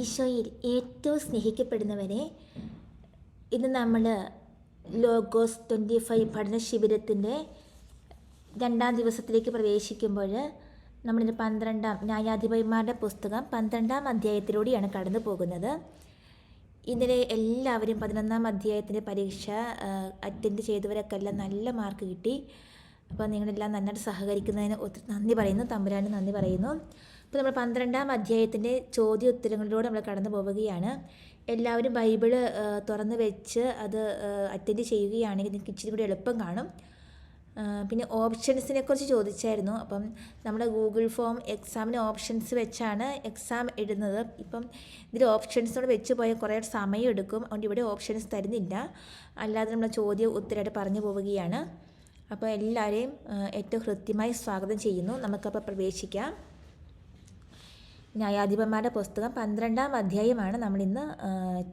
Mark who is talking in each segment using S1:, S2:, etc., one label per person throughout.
S1: ഈശോയിൽ ഏറ്റവും സ്നേഹിക്കപ്പെടുന്നവരെ ഇന്ന് നമ്മൾ ലോഗോസ് ട്വന്റി ഫൈവ് പഠന ശിബിരത്തിന്റെ രണ്ടാം ദിവസത്തിലേക്ക് പ്രവേശിക്കുമ്പോൾ നമ്മളിന്ന് പന്ത്രണ്ടാം ന്യായാധിപന്മാരുടെ പുസ്തകം പന്ത്രണ്ടാം അധ്യായത്തിലൂടെയാണ് കടന്നു പോകുന്നത്. ഇന്നലെ എല്ലാവരും പതിനൊന്നാം അധ്യായത്തിന്റെ പരീക്ഷ അറ്റൻഡ് ചെയ്തവരൊക്കെ എല്ലാം നല്ല മാർക്ക് കിട്ടി. അപ്പോൾ നിങ്ങളെല്ലാം നന്നായിട്ട് സഹകരിക്കുന്നതിന് ഒത്തിരി നന്ദി പറയുന്നു. തമ്പുരാന് നന്ദി പറയുന്നു. അപ്പോൾ നമ്മൾ പന്ത്രണ്ടാം അധ്യായത്തിന്റെ ചോദ്യ ഉത്തരങ്ങളിലൂടെ നമ്മൾ കടന്നു പോവുകയാണ്. എല്ലാവരും ബൈബിൾ തുറന്ന് വെച്ച് അത് അറ്റൻഡ് ചെയ്യുകയാണെങ്കിൽ നിങ്ങൾക്ക് ഇച്ചിരി കൂടി എളുപ്പം കാണും. പിന്നെ ഓപ്ഷൻസിനെ കുറിച്ച് ചോദിച്ചായിരുന്നു. അപ്പം നമ്മുടെ ഗൂഗിൾ ഫോം എക്സാമിന് ഓപ്ഷൻസ് വെച്ചാണ് എക്സാം ഇടുന്നത്. ഇപ്പം ഇതിൽ ഓപ്ഷൻസോട് വെച്ച് പോയാൽ കുറേ സമയം എടുക്കും. അതുകൊണ്ട് ഇവിടെ ഓപ്ഷൻസ് തരുന്നില്ല. അല്ലാതെ നമ്മൾ ചോദ്യം ഉത്തരമായിട്ട് പറഞ്ഞു പോവുകയാണ്. അപ്പോൾ എല്ലാവരെയും ഏറ്റവും ഹൃദ്യമായി സ്വാഗതം ചെയ്യുന്നു. നമുക്കപ്പോൾ പ്രവേശിക്കാം. ന്യായാധിപന്മാരുടെ പുസ്തകം പന്ത്രണ്ടാം അധ്യായമാണ് നമ്മളിന്ന്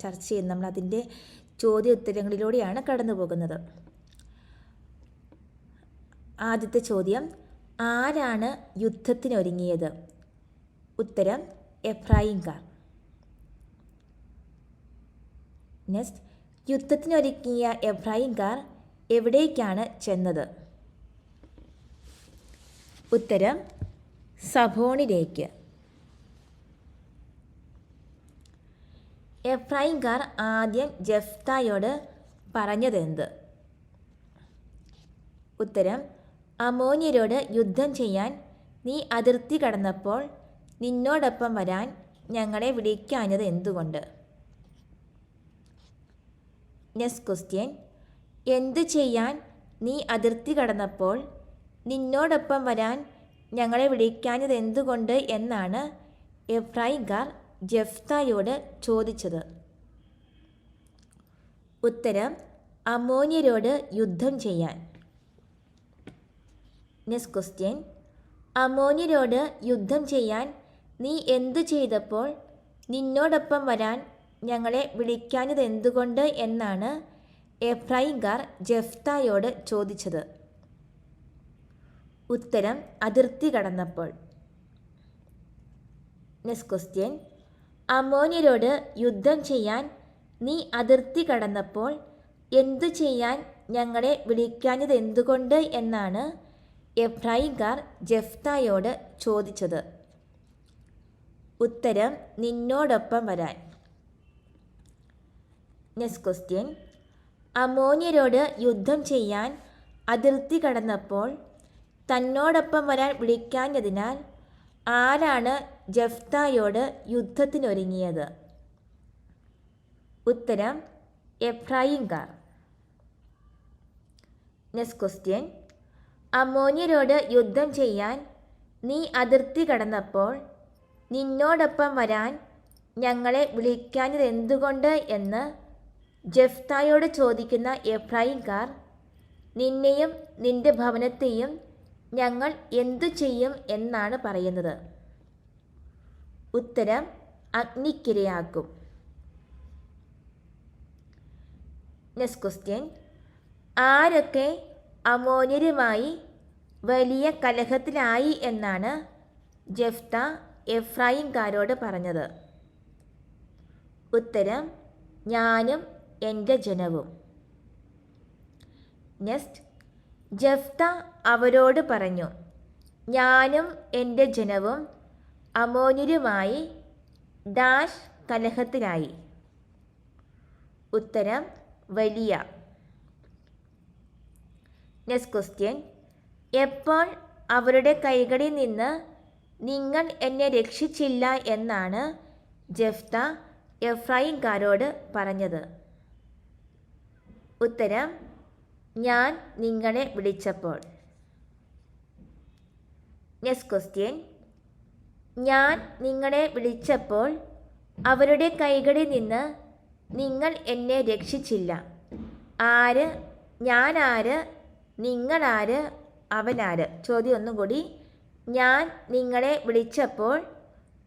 S1: ചർച്ച ചെയ്യുന്നത്. നമ്മൾ അതിന്റെ ചോദ്യ ഉത്തരങ്ങളിലൂടെയാണ് കടന്നു പോകുന്നത് ആദ്യത്തെ ചോദ്യം ആരാണ് യുദ്ധത്തിനൊരുങ്ങിയത്? ഉത്തരം എഫ്രായിംകാർ. നെക്സ്റ്റ് യുദ്ധത്തിനൊരുക്കിയ എഫ്രായിംകാർ എവിടേക്കാണ് ചെന്നത്? ഉത്തരം സഭോണിലേക്ക് എഫ്രൈംകാർ ആദ്യം ജഫ്തായോട് പറഞ്ഞതെന്ത്? ഉത്തരം അമോന്യരോട് യുദ്ധം ചെയ്യാൻ നീ അതിർത്തി കടന്നപ്പോൾ നിന്നോടൊപ്പം വരാൻ ഞങ്ങളെ വിളിക്കാഞ്ഞത് എന്തുകൊണ്ട്? നെക്സ്റ്റ് ക്വസ്റ്റ്യൻ എന്ത് ചെയ്യാൻ നീ അതിർത്തി കടന്നപ്പോൾ നിന്നോടൊപ്പം വരാൻ ഞങ്ങളെ വിളിക്കാഞ്ഞത് എന്തുകൊണ്ട് എന്നാണ് എഫ്രൈംകാർ ജഫ്തായോട് ചോദിച്ചത്. ഉത്തരം അമോന്യരോട് യുദ്ധം ചെയ്യാൻ. നെക്സ്റ്റ് ക്വസ്റ്റ്യൻ അമോന്യരോട് യുദ്ധം ചെയ്യാൻ നീ എന്തു ചെയ്തപ്പോൾ നിന്നോടൊപ്പം വരാൻ ഞങ്ങളെ വിളിക്കാഞ്ഞത് എന്തുകൊണ്ട് എന്നാണ് എഫ്രൈംകാർ ജഫ്തായോട് ചോദിച്ചത്. ഉത്തരം അതിർത്തി കടന്നപ്പോൾ. നെക്സ്റ്റ് ക്വസ്റ്റ്യൻ അമോന്യരോട് യുദ്ധം ചെയ്യാൻ നീ അതിർത്തി കടന്നപ്പോൾ എന്തു ചെയ്യാൻ ഞങ്ങളെ വിളിക്കാഞ്ഞത് എന്തുകൊണ്ട് എന്നാണ് എഫ്രൈംകാർ ജഫ്തായോട് ചോദിച്ചത്. ഉത്തരം നിന്നോടൊപ്പം വരാൻ. നെക്സ്റ്റ് ക്വസ്റ്റ്യൻ അമോന്യരോട് യുദ്ധം ചെയ്യാൻ അതിർത്തി കടന്നപ്പോൾ തന്നോടൊപ്പം വരാൻ വിളിക്കാഞ്ഞതിനാൽ ആരാണ് ജഫ്തായോട് യുദ്ധത്തിനൊരുങ്ങിയത്? ഉത്തരം എഫ്രായിംകാർ. നെക്സ്റ്റ് ക്വസ്റ്റ്യൻ അമോന്യരോട് യുദ്ധം ചെയ്യാൻ നീ അതിർത്തി കടന്നപ്പോൾ നിന്നോടൊപ്പം വരാൻ ഞങ്ങളെ വിളിക്കാഞ്ഞത് എന്തുകൊണ്ട് എന്ന് ജഫ്തായോട് ചോദിക്കുന്ന എഫ്രായിംകാർ നിന്നെയും നിന്റെ ഭവനത്തെയും ഞങ്ങൾ എന്തു ചെയ്യും എന്നാണ് പറയുന്നത്. ഉത്തരം അഗ്നിക്കിരയാക്കും. നെക്സ്റ്റ് ക്വസ്റ്റ്യൻ ആരൊക്കെ അമോന്യരുമായി വലിയ കലഹത്തിലായി എന്നാണ് ജഫ്ത എഫ്രായിംകാരോട് പറഞ്ഞത്. ഉത്തരം ഞാനും എന്റെ ജനവും. നെക്സ്റ്റ് ജഫ്ത അവരോട് പറഞ്ഞു ഞാനും എന്റെ ജനവും അമോന്യരുമായി ഡാഷ് കലഹത്തിലായി. ഉത്തരം വലിയ. നെക്സ്റ്റ് ക്വസ്റ്റ്യൻ എപ്പോൾ അവരുടെ കൈകളിൽ നിന്ന് നിങ്ങൾ എന്നെ രക്ഷിച്ചില്ല എന്നാണ് ജഫ്ത എഫ്രൈംകാരോട് പറഞ്ഞത്? ഉത്തരം ഞാൻ നിങ്ങളെ വിളിച്ചപ്പോൾ. നെക്സ്റ്റ് ക്വസ്റ്റ്യൻ ഞാൻ നിങ്ങളെ വിളിച്ചപ്പോൾ അവരുടെ കൈകളിൽ നിന്ന് നിങ്ങൾ എന്നെ രക്ഷിച്ചില്ല. ആര്? ഞാൻ ആര് ഞാനാര്? നിങ്ങളാര്? അവനാര്? ചോദ്യം ഒന്നുകൂടി ഞാൻ നിങ്ങളെ വിളിച്ചപ്പോൾ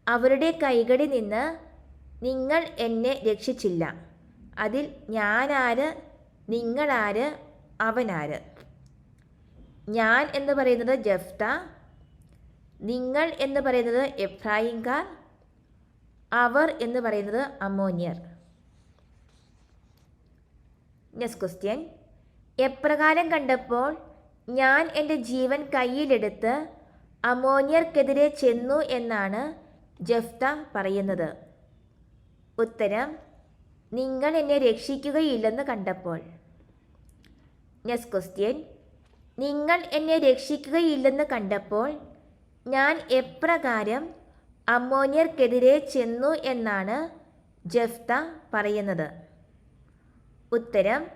S1: അവരുടെ കൈകളിൽ നിന്ന് നിങ്ങൾ എന്നെ രക്ഷിച്ചില്ല. അതിൽ ഞാനാര്? നിങ്ങളാര്? അവനാര്? ഞാൻ എന്ന് പറയുന്നത് ജഫ്ത നിങ്ങൾ എന്ന് പറയുന്നത് എഫ്രായിംകാർ അവർ എന്ന് പറയുന്നത് അമോനിയർ നെക്സ്റ്റ് ക്വസ്റ്റ്യൻ എപ്രകാരം കണ്ടപ്പോൾ ഞാൻ എന്റെ ജീവൻ കയ്യിലെടുത്ത് അമോനിയർക്കെതിരെ ചെന്നു എന്നാണ് ജഫ്ത പറയുന്നത്? ഉത്തരം നിങ്ങൾ എന്നെ രക്ഷിക്കുകയില്ലെന്ന് കണ്ടപ്പോൾ. നെക്സ്റ്റ് ക്വസ്റ്റ്യൻ നിങ്ങൾ എന്നെ രക്ഷിക്കുകയില്ലെന്ന് കണ്ടപ്പോൾ ഞാൻ എപ്രകാരം അമോനിയർക്കെതിരെ ചെന്നു എന്നാണ് ജഫ്ത പറയുന്നത്. ഉത്തരം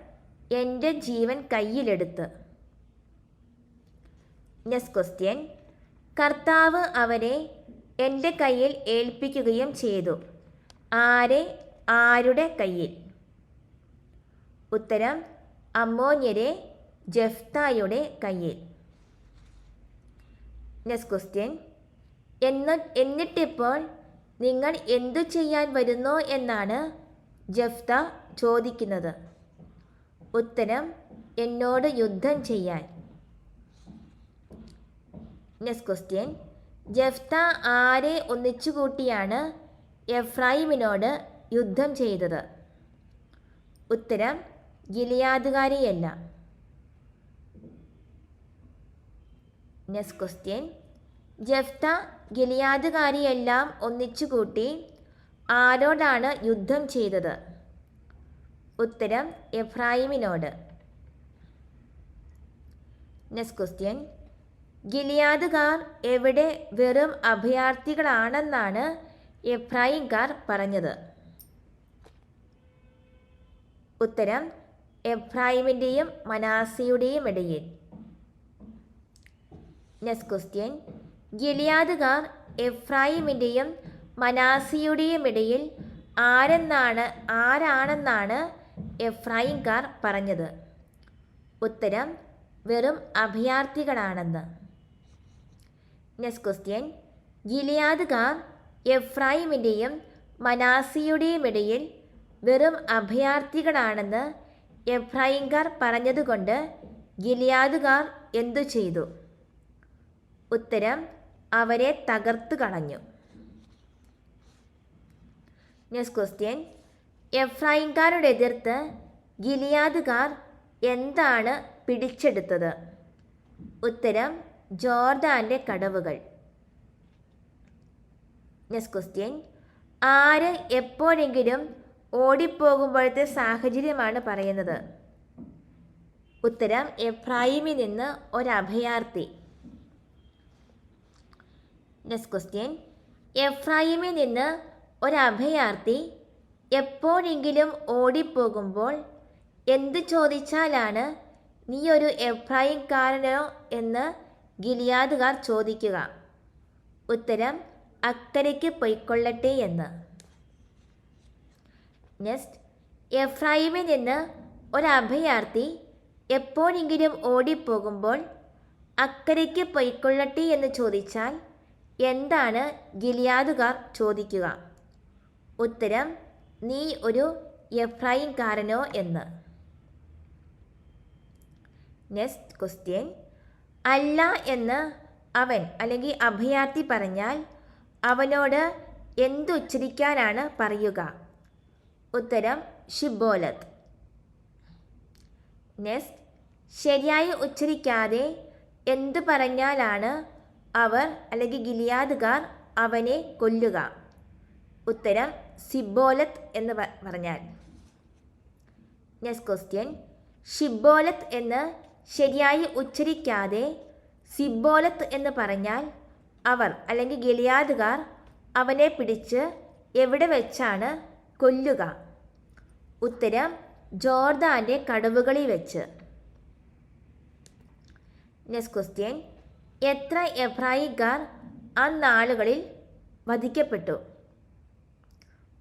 S1: എന്റെ ജീവൻ കയ്യിലെടുത്ത്. നെക്സ്റ്റ് ക്വസ്റ്റ്യൻ കർത്താവ് അവരെ എന്റെ കയ്യിൽ ഏൽപ്പിക്കുകയും ചെയ്തു. ആരെ? ആരുടെ കയ്യിൽ? ഉത്തരം അമ്മോന്യരെ ജഫ്തായുടെ കയ്യിൽ. നെക്സ്റ്റ് ക്വസ്റ്റ്യൻ എന്ന എന്നിട്ടിപ്പോൾ നിങ്ങൾ എന്തു ചെയ്യാൻ വരുന്നു എന്നാണ് ജഫ്ത ചോദിക്കുന്നത്. ഉത്തരം എന്നോട് യുദ്ധം ചെയ്യാൻ. നെക്സ്റ്റ് ക്വസ്റ്റ്യൻ ജഫ്ത ആരെ ഒന്നിച്ചുകൂട്ടിയാണ് എഫ്രൈമിനോട് യുദ്ധം ചെയ്തത്? ഉത്തരം ഗിലിയാദുകാരെയല്ല നെക്സ്റ്റ് ക്വസ്റ്റ്യൻ ജഫ്ത ഗിലിയാദുകാരിയെല്ലാം ഒന്നിച്ചുകൂട്ടി ആരോടാണ് യുദ്ധം ചെയ്തത്? ഉത്തരം എഫ്രായിമിനോട്. നെക്സ്റ്റ് ക്വസ്റ്റ്യൻ ഗിലിയാദുകാർ എവിടെ വെറും അഭയാർത്ഥികളാണെന്നാണ് എഫ്രായിംകാർ പറഞ്ഞത്? ഉത്തരം എഫ്രായിമിന്റെയും മനാസിയുടെയും ഇടയിൽ. നെക്സ്റ്റ് ക്വസ്റ്റ്യൻ ഗിലിയാദുകാർ എബ്രാഹിമിന്റെയും മനാസിയുടെയും ഇടയിൽ ആരെന്നാണ് ആരാണെന്നാണ് എഫ്രായിംകാർ പറഞ്ഞത്? ഉത്തരം വെറും അഭയാർത്ഥികളാണെന്ന്. നെക്സ്റ്റ് ക്വസ്റ്റ്യൻ ഗിലിയാദുകാർ എഫ്രായിമിന്റെയും മനാസിയുടെയും ഇടയിൽ വെറും അഭയാർത്ഥികളാണെന്ന് എഫ്രായിംകാർ പറഞ്ഞതുകൊണ്ട് ഗിലിയാദുകാർ എന്തു ചെയ്തു? ഉത്തരം അവരെ തകർത്തു കളഞ്ഞു. നെക്സ്റ്റ് ക്വസ്റ്റ്യൻ എഫ്രായിംകാരുടെ എതിർത്ത് ഗിലിയാദുകാർ എന്താണ് പിടിച്ചെടുത്തത്? ഉത്തരം ജോർദാന്റെ കടവുകൾ. നെക്സ്റ്റ് ക്വസ്റ്റ്യൻ ആര് എപ്പോഴെങ്കിലും ഓടിപ്പോകുമ്പോഴത്തെ സാഹചര്യമാണ് പറയുന്നത്. ഉത്തരം എഫ്രായിമിൽ നിന്ന് ഒരഭയാർത്ഥി. നെക്സ്റ്റ് ക്വസ്റ്റ്യൻ എഫ്രായിമിൽ നിന്ന് ഒരഭയാർത്ഥി എപ്പോഴെങ്കിലും ഓടിപ്പോകുമ്പോൾ എന്ത് ചോദിച്ചാലാണ് നീ ഒരു എഫ്രായിംകാരനോ എന്ന് ഗിലിയാദുകാർ ചോദിക്കുക. ഉത്തരം അക്കരയ്ക്ക് പൊയ്ക്കൊള്ളട്ടെ എന്ന്. നെക്സ്റ്റ് എഫ്രൈമിൽ നിന്ന് ഒരഭയാർത്ഥി എപ്പോഴെങ്കിലും ഓടിപ്പോകുമ്പോൾ അക്കരയ്ക്ക് പൊയ്ക്കൊള്ളട്ടെ എന്ന് ചോദിച്ചാൽ എന്താണ് ഗിലിയാദുകാർ ചോദിക്കുക? ഉത്തരം നീ ഒരു എഫ്രൈംകാരനോ എന്ന്. നെക്സ്റ്റ് ക്വസ്റ്റ്യൻ അല്ല എന്ന് അവൻ അല്ലെങ്കിൽ അഭയാർത്ഥി പറഞ്ഞാൽ അവനോട് എന്തുച്ചരിക്കാനാണ് പറയുക? ഉത്തരം ഷിബോലത്ത്. നെക്സ്റ്റ് ശരിയായി ഉച്ചരിക്കാതെ എന്ത് പറഞ്ഞാലാണ് അവർ അല്ലെങ്കിൽ ഗിലിയാദുകാർ അവനെ കൊല്ലുക? ഉത്തരം സിബോലത്ത് എന്ന് പറഞ്ഞാൽ. നെക്സ്റ്റ് ക്വസ്റ്റ്യൻ ഷിബോലത്ത് എന്ന് ശരിയായി ഉച്ചരിക്കാതെ സിബോലത്ത് എന്ന് പറഞ്ഞാൽ അവർ അല്ലെങ്കിൽ ഗിലിയാദുകാർ അവനെ പിടിച്ച് എവിടെ വെച്ചാണ് കൊല്ലുക. ഉത്തരം ജോർദാന്റെ കടവുകളിൽ വെച്ച്. നെക്സ്റ്റ് ക്വസ്റ്റ്യൻ എത്ര എബ്രായിക്കാർ അന്നാളുകളിൽ വധിക്കപ്പെട്ടു?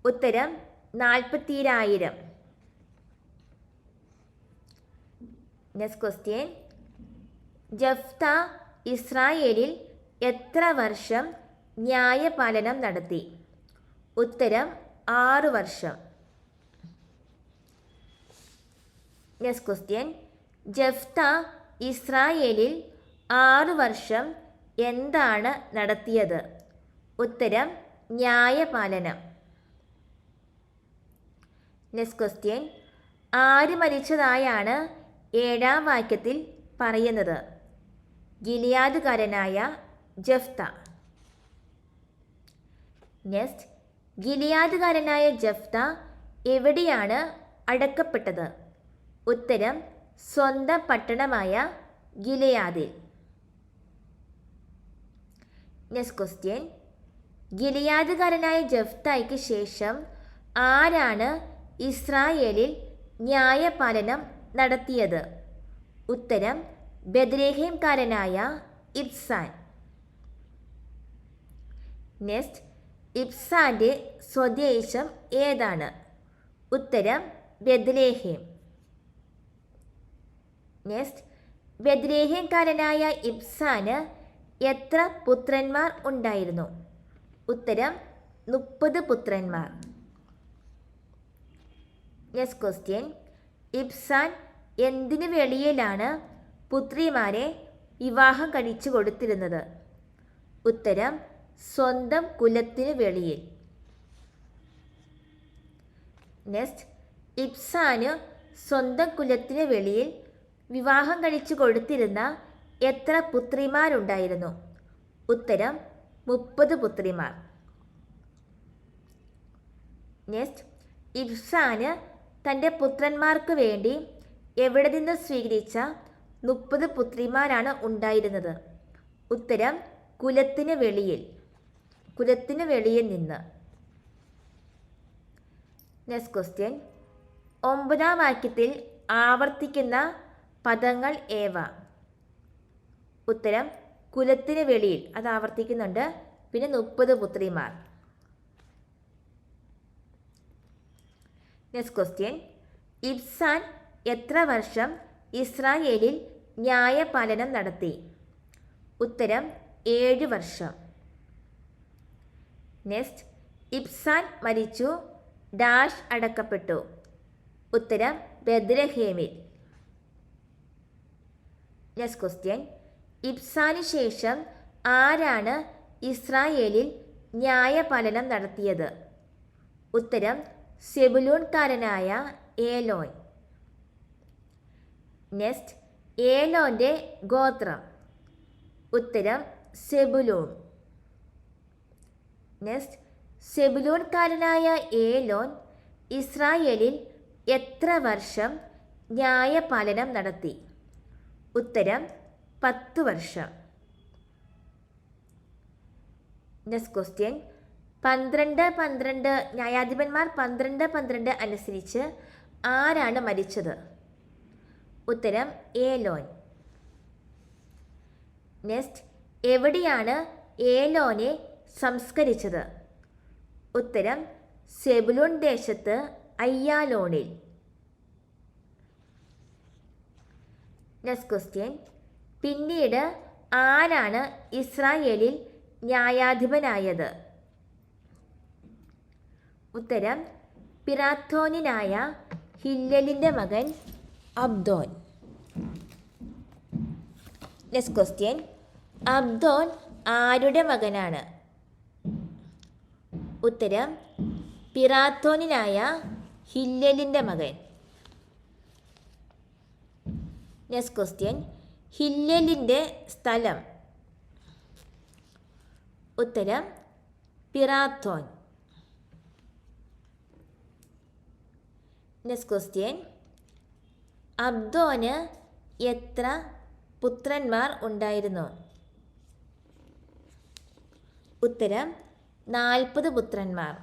S1: ഉത്തരം നാൽപ്പത്തിരായിരം. നെക്സ്റ്റ് ക്വസ്റ്റ്യൻ ജഫ്ത ഇസ്രായേലിൽ എത്ര വർഷം ന്യായപാലനം നടത്തി? ഉത്തരം ആറ് വർഷം. നെക്സ്റ്റ് ക്വസ്റ്റ്യൻ ജഫ്ത ഇസ്രായേലിൽ ആറ് വർഷം എന്താണ് നടത്തിയത്? ഉത്തരം ന്യായപാലനം. നെക്സ്റ്റ് ക്വസ്റ്റ്യൻ ആര് മരിച്ചതായാണ് ഏഴാം വാക്യത്തിൽ പറയുന്നത്? ഗിലിയാദുകാരനായ ജഫ്ത. നെക്സ്റ്റ് ഗിലിയാദുകാരനായ ജഫ്ത എവിടെയാണ് അടക്കപ്പെട്ടത്? ഉത്തരം സ്വന്തം പട്ടണമായ ഗിലിയാദിൽ. നെക്സ്റ്റ് ക്വസ്റ്റ്യൻ ഗിലിയാദുകാരനായ ജഫ്തായ്ക്ക് ശേഷം ആരാണ് ഇസ്രായേലിൽ ന്യായപാലനം നടത്തിയത്? ഉത്തരം ബദ്രേഹേംകാരനായ ഇബ്സാൻ. നെക്സ്റ്റ് ഇബ്സാന്റെ സ്വദേശം ഏതാണ്? ഉത്തരം ബദ്ലേഹേം. നെക്സ്റ്റ് ബദ്ലേഹേംകാരനായ ഇബ്സാന് എത്ര പുത്രന്മാർ ഉണ്ടായിരുന്നു? ഉത്തരം മുപ്പത് പുത്രന്മാർ. നെക്സ്റ്റ് ക്വസ്റ്റ്യൻ ഇബ്സാൻ എന്തിനു വെളിയിലാണ് പുത്രിമാരെ വിവാഹം കഴിച്ചു കൊടുത്തിരുന്നത്? ഉത്തരം സ്വന്തം കുലത്തിന് വെളിയിൽ. നെക്സ്റ്റ് ഇബ്സാന് സ്വന്തം കുലത്തിന് വെളിയിൽ വിവാഹം കഴിച്ചു കൊടുത്തിരുന്ന എത്ര പുത്രിമാരുണ്ടായിരുന്നു? ഉത്തരം മുപ്പത് പുത്രിമാർ. നെക്സ്റ്റ് ഇബ്സാന് തന്റെ പുത്രന്മാർക്ക് വേണ്ടി എവിടെ നിന്ന് സ്വീകരിച്ച മുപ്പത് പുത്രിമാരാണ് ഉണ്ടായിരുന്നത്? ഉത്തരം കുലത്തിന് വെളിയിൽ. കുലത്തിന് വെളിയിൽ നിന്ന്. നെക്സ്റ്റ് ക്വസ്റ്റ്യൻ ഒമ്പതാം വാക്യത്തിൽ ആവർത്തിക്കുന്ന പദങ്ങൾ ഏവ? ഉത്തരം കുലത്തിന് വെളിയിൽ. അത് ആവർത്തിക്കുന്നുണ്ട്. പിന്നെ മുപ്പത് പുത്രിമാർ. നെക്സ്റ്റ് ക്വസ്റ്റ്യൻ ഇബ്സാൻ എത്ര വർഷം ഇസ്രായേലിൽ ന്യായപാലനം നടത്തി? ഉത്തരം ഏഴ് വർഷം. നെക്സ്റ്റ് ഇബ്സാൻ മരിച്ചു. ഡാഷ് അടക്കപ്പെട്ടു. ഉത്തരം ബദ്രഹേമിൽ. നെക്സ്റ്റ് ക്വസ്റ്റ്യൻ ഇബ്സാന് ശേഷം ആരാണ് ഇസ്രായേലിൽ ന്യായപാലനം നടത്തിയത്? ഉത്തരം സെബുലൂൺകാരനായ ഏലോൻ. നെക്സ്റ്റ് ഏലോന്റെ ഗോത്രം. ഉത്തരം സെബുലൂൺ. നെക്സ്റ്റ് സെബുലൂൺകാരനായ ഏലോൻ ഇസ്രായേലിൽ എത്ര വർഷം ന്യായപാലനം നടത്തി? ഉത്തരം പത്ത് വർഷം. നെക്സ്റ്റ് ക്വസ്റ്റ്യൻ പന്ത്രണ്ട് പന്ത്രണ്ട് ന്യായാധിപന്മാർ പന്ത്രണ്ട് പന്ത്രണ്ട് അനുസരിച്ച് ആരാണ് മരിച്ചത്? ഉത്തരം ഏലോൻ. നെക്സ്റ്റ് എവിടെയാണ് ഏലോനെ സംസ്കരിച്ചത്. ഉത്തരം സെബുലോൺ ദേശത്ത് അയ്യാലോണിൽ. നെക്സ്റ്റ് ക്വസ്റ്റ്യൻ പിന്നീട് ആരാണ് ഇസ്രായേലിൽ ന്യായാധിപനായത്? ഉത്തരം പിറാത്തോനിനായ ഹില്ലലിന്റെ മകൻ അബ്ദോൻ. നെക്സ്റ്റ് ക്വസ്റ്റ്യൻ അബ്ദോൻ ആരുടെ മകനാണ്? ഉത്തരം പിറാത്തോനിനായ ഹില്ലലിന്റെ മകൻ. നെക്സ്റ്റ് ക്വസ്റ്റ്യൻ ഹില്ലലിന്റെ സ്ഥലം. ഉത്തരം പിറാത്തോൻ. നെക്സ്റ്റ് ക്വസ്റ്റ്യൻ അബ്ദോന് എത്ര പുത്രന്മാർ ഉണ്ടായിരുന്നു? ഉത്തരം നാൽപ്പത് പുത്രന്മാർ.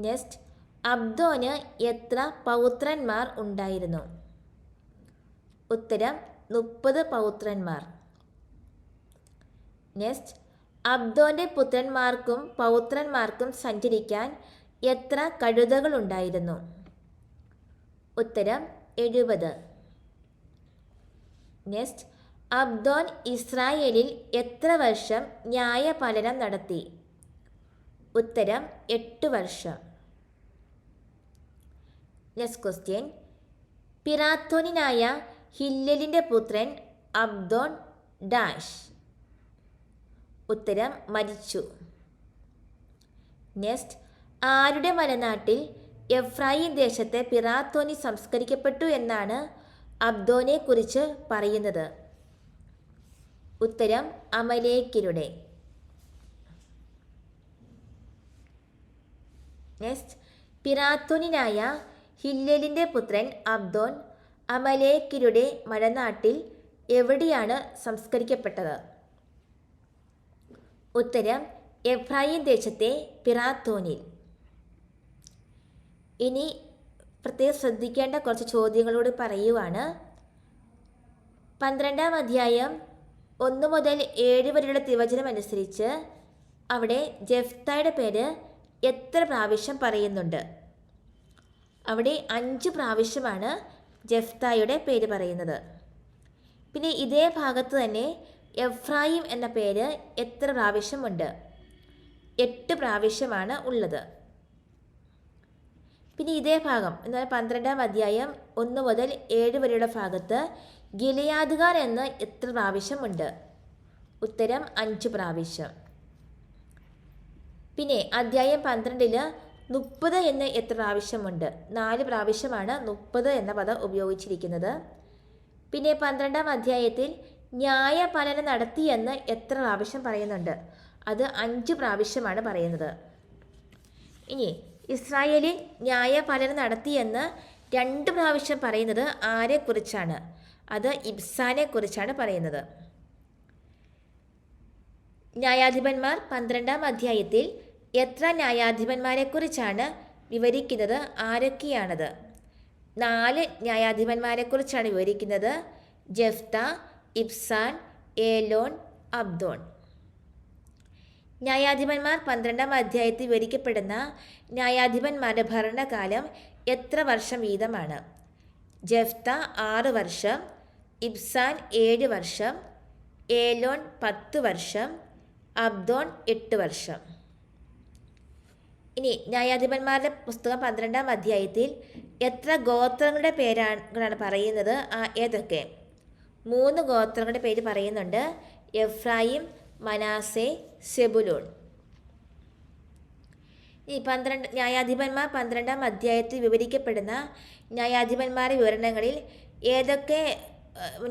S1: നെക്സ്റ്റ് അബ്ദോന് എത്ര പൗത്രന്മാർ ഉണ്ടായിരുന്നു? ഉത്തരം മുപ്പത് പൗത്രന്മാർ. നെക്സ്റ്റ് അബ്ദോന്റെ പുത്രന്മാർക്കും പൗത്രന്മാർക്കും സഞ്ചരിക്കാൻ എത്ര കഴുതകൾ ഉണ്ടായിരുന്നു? ഉത്തരം എഴുപത്. നെക്സ്റ്റ് അബ്ദോൻ ഇസ്രായേലിൽ എത്ര വർഷം ന്യായപാലനം നടത്തി? ഉത്തരം എട്ട് വർഷം. നെക്സ്റ്റ് ക്വസ്റ്റ്യൻ പിറാത്തോനിനായ ഹില്ലലിന്റെ പുത്രൻ അബ്ദോൺ ഡാഷ്. ഉത്തരം മരിച്ചു. നെക്സ്റ്റ് ആരുടെ മലനാട്ടിൽ എഫ്രായിം ദേശത്തെ പിറാത്തോനി സംസ്കരിക്കപ്പെട്ടു എന്നാണ് അബ്ദോനെ കുറിച്ച് പറയുന്നത്? ഉത്തരം അമലേക്കിരുടെ നെക്സ്റ്റ് പിറാത്തോനിനായ ഹില്ലലിന്റെ പുത്രൻ അബ്ദോൻ അമലേക്കിരുടെ മഴനാട്ടിൽ എവിടെയാണ് സംസ്കരിക്കപ്പെട്ടത്? ഉത്തരം എഫ്രായിം ദേശത്തെ പിറാത്തോനിൽ. ഇനി പ്രത്യേകം ശ്രദ്ധിക്കേണ്ട കുറച്ച് ചോദ്യങ്ങളോട് പറയുവാണ്. പന്ത്രണ്ടാം അധ്യായം ഒന്ന് മുതൽ ഏഴ് വരെയുള്ള തിവചനം അനുസരിച്ച് അവിടെ ജഫ്തായുടെ പേര് എത്ര പ്രാവശ്യം പറയുന്നുണ്ട്? അവിടെ അഞ്ച് പ്രാവശ്യമാണ് ജഫ്തായുടെ പേര് പറയുന്നത്. പിന്നെ ഇതേ ഭാഗത്ത് തന്നെ എഫ്രായിം എന്ന പേര് എത്ര പ്രാവശ്യമുണ്ട് എട്ട് പ്രാവശ്യമാണ് ഉള്ളത്. പിന്നെ ഇതേ ഭാഗം എന്നാൽ പന്ത്രണ്ടാം അധ്യായം ഒന്ന് മുതൽ ഏഴ് വരെയുള്ള ഭാഗത്ത് ഗിലയാദുകാർ എന്ന് എത്ര പ്രാവശ്യമുണ്ട്? ഉത്തരം അഞ്ച് പ്രാവശ്യം. പിന്നെ അധ്യായം പന്ത്രണ്ടിൽ മുപ്പത് എന്ന് എത്ര പ്രാവശ്യമുണ്ട്? നാല് പ്രാവശ്യമാണ് മുപ്പത് എന്ന പദം ഉപയോഗിച്ചിരിക്കുന്നത്. പിന്നെ പന്ത്രണ്ടാം അധ്യായത്തിൽ ന്യായപാലനം നടത്തിയെന്ന് എത്ര പ്രാവശ്യം പറയുന്നുണ്ട്? അത് അഞ്ച് പ്രാവശ്യമാണ് പറയുന്നത്. ഇനി ഇസ്രായേലിൽ ന്യായപാലനം നടത്തിയെന്ന് രണ്ട് പ്രാവശ്യം പറയുന്നത് ആരെക്കുറിച്ചാണ്? അത് ഇബ്സാനെ കുറിച്ചാണ് പറയുന്നത്. ന്യായാധിപന്മാർ പന്ത്രണ്ടാം അധ്യായത്തിൽ എത്ര ന്യായാധിപന്മാരെക്കുറിച്ചാണ് വിവരിക്കുന്നത്? ആരൊക്കെയാണത്? നാല് ന്യായാധിപന്മാരെക്കുറിച്ചാണ് വിവരിക്കുന്നത്. ജഫ്ത ഇബ്സാൻ ഏലോൺ അബ്ദോൺ. ന്യായാധിപന്മാർ പന്ത്രണ്ടാം അധ്യായത്തിൽ വിവരിക്കപ്പെടുന്ന ന്യായാധിപന്മാരുടെ ഭരണകാലം എത്ര വർഷം വീതമാണ്? ജഫ്ത ആറ് വർഷം ഇബ്സാൻ ഏഴ് വർഷം ഏലോൺ പത്ത് വർഷം അബ്ദോൺ എട്ട് വർഷം. ഇനി ന്യായാധിപന്മാരുടെ പുസ്തകം പന്ത്രണ്ടാം അധ്യായത്തിൽ എത്ര ഗോത്രങ്ങളുടെ പേരാണ് പറയുന്നത്? ഏതൊക്കെ? മൂന്ന് ഗോത്രങ്ങളുടെ പേര് പറയുന്നുണ്ട്. എഫ്രായിം മനാസെ സെബുലൂൺ. ഈ പന്ത്രണ്ട് ന്യായാധിപന്മാർ പന്ത്രണ്ടാം അധ്യായത്തിൽ വിവരിക്കപ്പെടുന്ന ന്യായാധിപന്മാരുടെ വിവരണങ്ങളിൽ ഏതൊക്കെ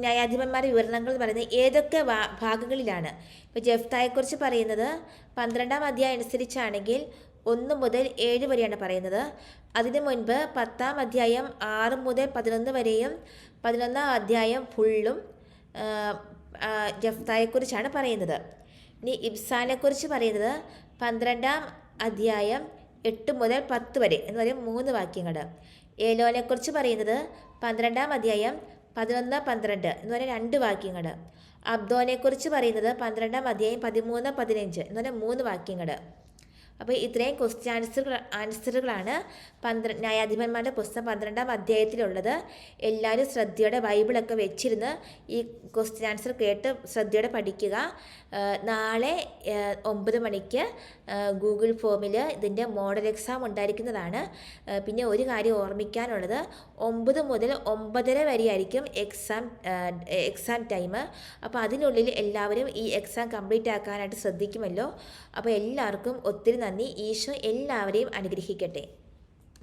S1: ന്യായാധിപന്മാരുടെ വിവരണങ്ങൾ പറയുന്നത് ഏതൊക്കെ ഭാഗങ്ങളിലാണ്? ഇപ്പോൾ ജഫ്തായെക്കുറിച്ച് പറയുന്നത് പന്ത്രണ്ടാം അധ്യായം അനുസരിച്ചാണെങ്കിൽ ഒന്ന് മുതൽ ഏഴ് വരെയാണ് പറയുന്നത്. അതിനു മുൻപ് പത്താം അധ്യായം ആറ് മുതൽ പതിനൊന്ന് വരെയും പതിനൊന്നാം അധ്യായം ഫുള്ളും ജഫ്തായെക്കുറിച്ചാണ് പറയുന്നത്. ഇനി ഇബ്സാനെക്കുറിച്ച് പറയുന്നത് പന്ത്രണ്ടാം അധ്യായം എട്ട് മുതൽ പത്ത് വരെ എന്ന് പറയും മൂന്ന് വാക്യങ്ങൾ ഏലോനെക്കുറിച്ച് പറയുന്നത് പന്ത്രണ്ടാം അധ്യായം പതിനൊന്ന് പന്ത്രണ്ട് എന്ന് പറഞ്ഞ രണ്ട് വാക്യങ്ങൾ അബ്ദോനെക്കുറിച്ച് പറയുന്നത് പന്ത്രണ്ടാം അധ്യായം പതിമൂന്ന് പതിനഞ്ച് എന്ന് പറഞ്ഞാൽ മൂന്ന് വാക്യങ്ങൾ അപ്പോൾ ഇത്രയും ക്വസ്റ്റ്യൻ ആൻസറുകൾ ആൻസറുകളാണ് പന്ത്ര ന്യായാധിപന്മാരുടെ പുസ്തകം പന്ത്രണ്ടാം അധ്യായത്തിലുള്ളത്. എല്ലാവരും ശ്രദ്ധയോടെ ബൈബിളൊക്കെ വെച്ചിരുന്ന് ഈ ക്വസ്റ്റ്യൻ ആൻസർ കേട്ട് ശ്രദ്ധയോടെ പഠിക്കുക. നാളെ ഒമ്പത് മണിക്ക് ഗൂഗിൾ ഫോമിൽ ഇതിന്റെ മോഡൽ എക്സാം ഉണ്ടായിരിക്കുന്നതാണ്. പിന്നെ ഒരു കാര്യം ഓർമ്മിക്കാനുള്ളത്. ഒമ്പത് മുതൽ ഒമ്പതര വരെയായിരിക്കും എക്സാം എക്സാം ടൈം അപ്പോൾ അതിനുള്ളിൽ എല്ലാവരും ഈ എക്സാം കംപ്ലീറ്റ് ആക്കാനായിട്ട് ശ്രദ്ധിക്കുമല്ലോ. അപ്പോൾ എല്ലാവർക്കും ഒത്തിരി നന്ദി. ഈശോ എല്ലാവരെയും അനുഗ്രഹിക്കട്ടെ.